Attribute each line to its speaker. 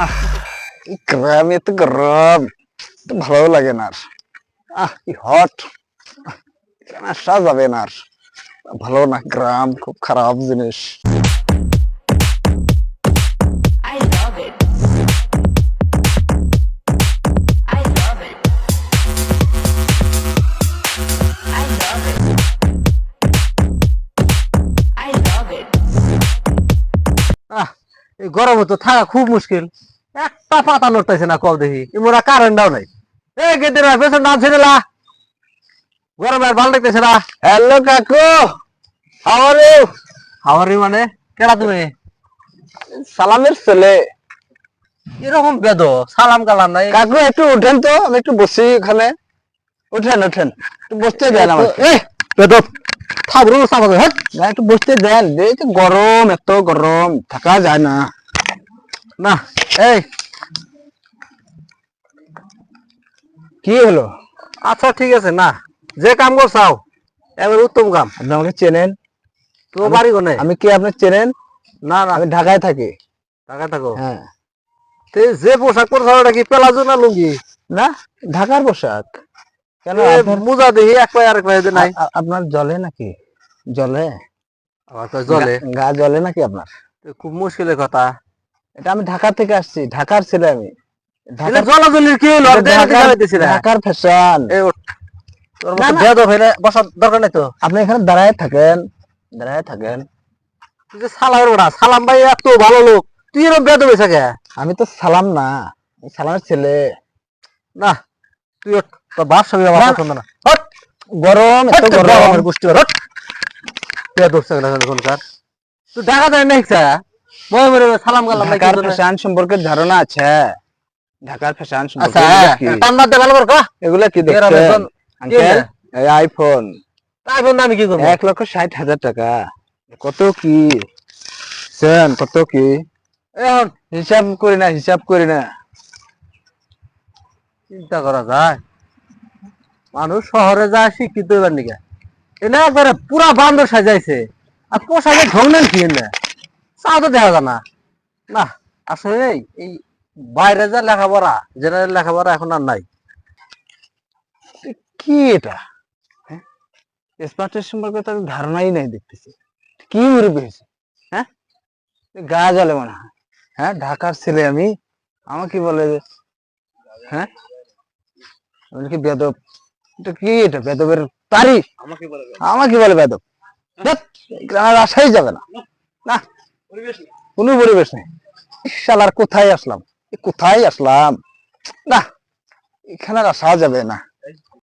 Speaker 1: এই গ্রামে এত গরম। তো ভালো লাগে না আর। আহ কি হট। আসা যাবে না আর। ভালো না গ্রাম খুব খারাপ জিনিস.
Speaker 2: আহ গরমে তো থাকা খুব মুশকিল। একটা পাতা লড়তেছে না কব দেখি। কারেন্টও নাই। এ গেদির পেছন নাম ছেড়ে লা। গরমে আর ভালো লাগতেছে না।
Speaker 1: হ্যালো কাকু। ইউ
Speaker 2: মানে? কেডা তুমি?
Speaker 1: সালামের ছেলে।
Speaker 2: এরকম বেদ সালাম কালাম নাই।
Speaker 1: কাকু একটু উঠেন তো আমি একটু বসি এখানে। উঠেন উঠেন। একটু বসতে দেন আমাকে।
Speaker 2: এ বেদ থাবরু সাবাদ
Speaker 1: না একটু বসতে দেন। এই গরম এত গরম থাকা যায় না।
Speaker 2: না এই।
Speaker 1: কি হলো?
Speaker 2: আচ্ছা ঠিক আছে না। যে কাম করছাও এবার উত্তম কাম।
Speaker 1: আপনি আমাকে চেনেন?
Speaker 2: তো বাড়ি কোনে?
Speaker 1: আমি কি আপনি চেনেন?
Speaker 2: না না।
Speaker 1: আমি ঢাকায় থাকি।
Speaker 2: টাকা থাকো?
Speaker 1: হ্যাঁ।
Speaker 2: তে যে পোশাক পরছাও ওটা কি পেলাজো না লুঙ্গি?
Speaker 1: না ঢাকার পোশাক। কেন আপনার-
Speaker 2: মোজা দেখি এক পায়ে আরেক পায়ে নাই।
Speaker 1: আপনার জলে নাকি? জলে?
Speaker 2: কয় জলে।
Speaker 1: গা জলে নাকি আপনার?
Speaker 2: খুব মুশকিলের কথা।
Speaker 1: এটা আমি ঢাকা থেকে আসছি ঢাকার ছেলে আমি।
Speaker 2: জলাজলির কি হলো?
Speaker 1: ঢাকার- ফ্যাশন
Speaker 2: বসার দরকার নাই তো।
Speaker 1: আপনি এখানে দাঁড়ায় থাকেন দাঁড়ায় থাকেন।
Speaker 2: সালামের ওটা সালাম ভাই এত ভালো লোক তুই এরকম বেয়াদব হয়েছে কে?
Speaker 1: আমি তো সালাম না সালামের ছেলে।
Speaker 2: না তুই। তোর বাপ সঙ্গে আমার। পছন্দ না। হট।
Speaker 1: গরম এত গরম।
Speaker 2: গোষ্ঠী লাগানো কোনকার। তুই ঢাকা যায় না ইচ্ছা মই মরে সালাম গালাম না
Speaker 1: ঢাকার ফ্যাশন সম্পর্কে ধারণা আছে। ঢাকার ফ্যাশন সম্পর্কে
Speaker 2: আচ্ছা
Speaker 1: এগুলা কি?
Speaker 2: টান্না দে ভালো করে কহ
Speaker 1: এগুলা কি দেখছেন? আঙ্কেল এই আইফোন
Speaker 2: তাই বন্ধু কি করব?
Speaker 1: এক লক্ষ ষাট হাজার টাকা। কত কি? সেন কত কি?
Speaker 2: এখন
Speaker 1: হিসাব করি না হিসাব করি না।
Speaker 2: চিন্তা করা যায়। মানুষ শহরে যায় শিক্ষিত হইবার নিকে এনে একবারে পুরা বান্দর সাজাইছে। আর পোশাকের ঢং নেন কি এনে? চা তো দেখা যায় না। না আসলে এই- বাইরে যা লেখাপড়া জেনারেল লেখাপড়া এখন আর নাই।
Speaker 1: কি এটা? হ্যাঁ? স্মার্টের সম্পর্কে তো ধারণাই নাই দেখতেছি। কি মুরব্বী হয়েছে? হ্যাঁ? গা জ্বলে মনে হয়। হ্যাঁ ঢাকার ছেলে আমি। আমাকে বলে যে, হ্যাঁ? কি বেদব? এটা কি এটা? বেদবের তারি
Speaker 2: আমাকে বলে
Speaker 1: আমাকে বলে বেদব। আসাই যাবে না। না কোনো পরিবেশ নেই। শালার কোথায় আসলাম? কোথায় আসলাম? না এখানে আর আসা যাবে না।